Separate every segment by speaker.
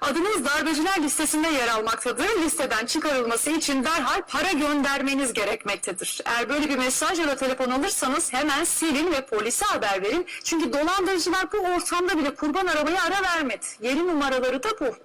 Speaker 1: Adınız darbeciler listesinde yer almaktadır. Listeden çıkarılması için derhal para göndermeniz gerekmektedir. Eğer böyle bir mesaj ya da telefon alırsanız hemen silin ve polise haber verin. Çünkü dolandırıcılar bu ortamda bile kurban aramaya ara vermedi. Yeni numaraları da bu.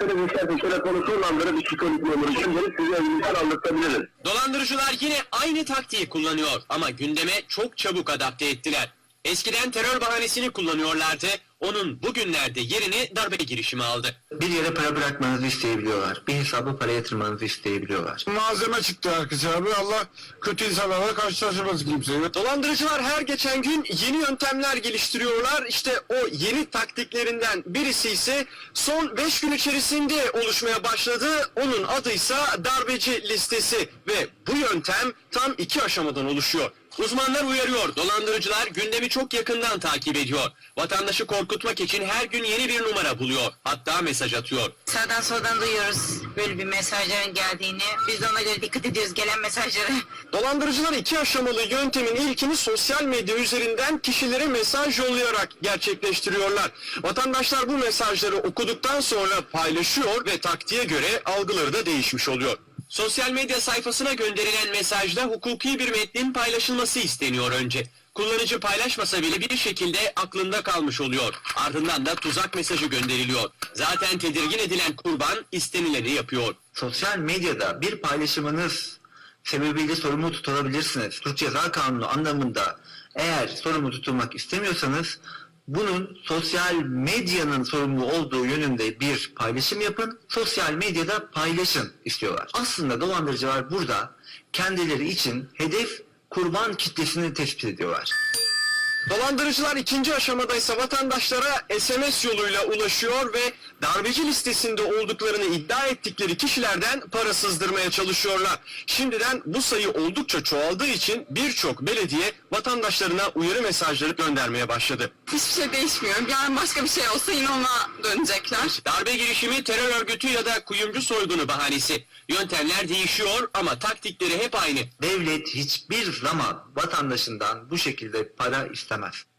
Speaker 2: Televizyonda telefonu kullandırıp psikolojik memuru gönderip size evinizden anlatabiliriz.
Speaker 3: Dolandırıcılar yine aynı taktiği kullanıyor ama gündeme çok çabuk adapte ettiler. Eskiden terör bahanesini kullanıyorlardı. Onun bugünlerde yerini darbe girişimi aldı.
Speaker 4: Bir yere para bırakmanızı isteyebiliyorlar. Bir hesaba para yatırmanızı isteyebiliyorlar.
Speaker 5: Malzeme çıktı herkese abi. Allah kötü insanlarla karşılaştırmasın kimseyi.
Speaker 3: Dolandırıcılar her geçen gün yeni yöntemler geliştiriyorlar. İşte o yeni taktiklerinden birisi ise son 5 gün içerisinde oluşmaya başladı. Onun adı ise darbeci listesi ve bu yöntem tam iki aşamadan oluşuyor. Uzmanlar uyarıyor. Dolandırıcılar gündemi çok yakından takip ediyor. Vatandaşı korkutmak için her gün yeni bir numara buluyor. Hatta mesaj atıyor.
Speaker 6: Sağdan soldan duyuyoruz böyle bir mesajların geldiğini. Biz de ona göre dikkat ediyoruz gelen mesajlara.
Speaker 3: Dolandırıcılar iki aşamalı yöntemin ilkini sosyal medya üzerinden kişilere mesaj yollayarak gerçekleştiriyorlar. Vatandaşlar bu mesajları okuduktan sonra paylaşıyor ve taktiğe göre algıları da değişmiş oluyor. Sosyal medya sayfasına gönderilen mesajda hukuki bir metnin paylaşılması isteniyor önce. Kullanıcı paylaşmasa bile bir şekilde aklında kalmış oluyor. Ardından da tuzak mesajı gönderiliyor. Zaten tedirgin edilen kurban istenileni yapıyor.
Speaker 4: Sosyal medyada bir paylaşımınız sebebiyle sorumlu tutulabilirsiniz. Suç Ceza Kanunu anlamında eğer sorumlu tutulmak istemiyorsanız bunun sosyal medyanın sorumlu olduğu yönünde bir paylaşım yapın. Sosyal medyada paylaşın istiyorlar. Aslında dolandırıcılar burada kendileri için hedef kurban kitlesini tespit ediyorlar.
Speaker 3: Dolandırıcılar ikinci aşamada ise vatandaşlara SMS yoluyla ulaşıyor ve darbeci listesinde olduklarını iddia ettikleri kişilerden para sızdırmaya çalışıyorlar. Şimdiden bu sayı oldukça çoğaldığı için birçok belediye vatandaşlarına uyarı mesajları göndermeye başladı.
Speaker 1: Hiçbir şey değişmiyor. Yarın başka bir şey olsa yine ona dönecekler.
Speaker 3: Darbe girişimi terör örgütü ya da kuyumcu soygunu bahanesi. Yöntemler değişiyor ama taktikleri hep aynı.
Speaker 4: Devlet hiçbir zaman vatandaşından bu şekilde para nada más.